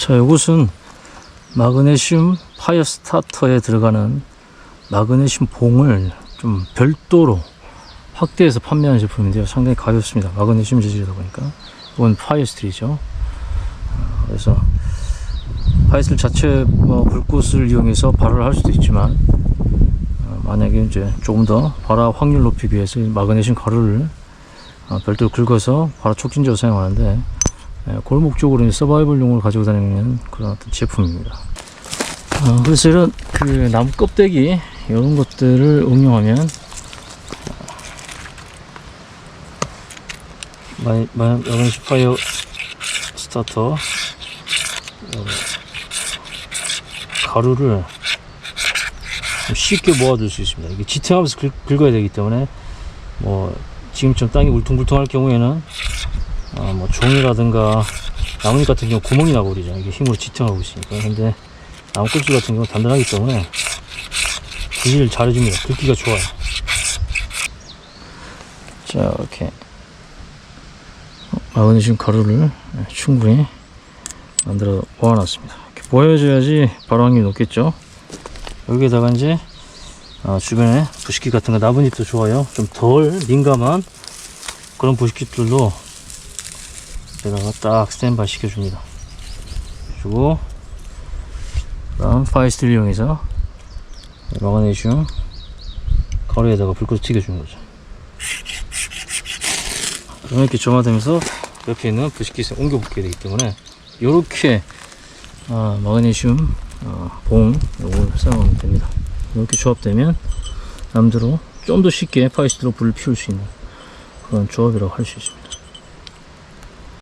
자, 이것은 마그네슘 파이어 스타터에 들어가는 마그네슘 봉을 좀 별도로 확대해서 판매하는 제품인데요. 상당히 가볍습니다. 마그네슘 재질이다 보니까. 이건 파이어 스틸이죠. 어, 그래서 파이어 스틸 자체 뭐 불꽃을 이용해서 발화를 할 수도 있지만 어, 만약에 이제 조금 더 발화 확률 높이기 위해서 이 마그네슘 가루를 어, 별도로 긁어서 발화 촉진제로 사용하는데 예, 목적으로 이제 서바이벌용을 가지고 다니는 그런 어떤 제품입니다. 어, 그래서 이런 그 나무 껍데기 이런 것들을 응용하면 마이 마이 파이어 스타터 어, 가루를 좀 쉽게 모아둘 수 있습니다. 이게 지탱하면서 긁, 긁어야 되기 때문에 뭐 지금처럼 땅이 울퉁불퉁할 경우에는 어, 뭐 종이라든가 나뭇잎 같은 경우 구멍이 그러죠. 이게 힘으로 지탱하고 있으니까. 근데 나무 껍질 같은 경우 단단하기 때문에 굵기를 잘해줍니다. 굵기가 좋아요. 자, 이렇게 어, 마그네슘 가루를 충분히 만들어 모아놨습니다. 이렇게 모여줘야지 발화 확률이 높겠죠. 여기에다가 이제 어, 주변에 부식기 같은 거 나뭇잎도 좋아요. 좀 덜 민감한 그런 부식기들도 여기다가 딱 스탠바이 시켜줍니다. 그리고 다음 파이스트를 이용해서 마그네슘 가루에다가 불꽃을 튀겨주는 거죠. 그러면 이렇게 점화되면서 옆에 있는 부식기에 옮겨 붙게 되기 때문에 이렇게 아, 마그네슘 어, 봉 이걸 사용하면 됩니다. 이렇게 조합되면 남대로 좀 더 쉽게 파이스트로 불을 피울 수 있는 그런 조합이라고 할 수 있습니다.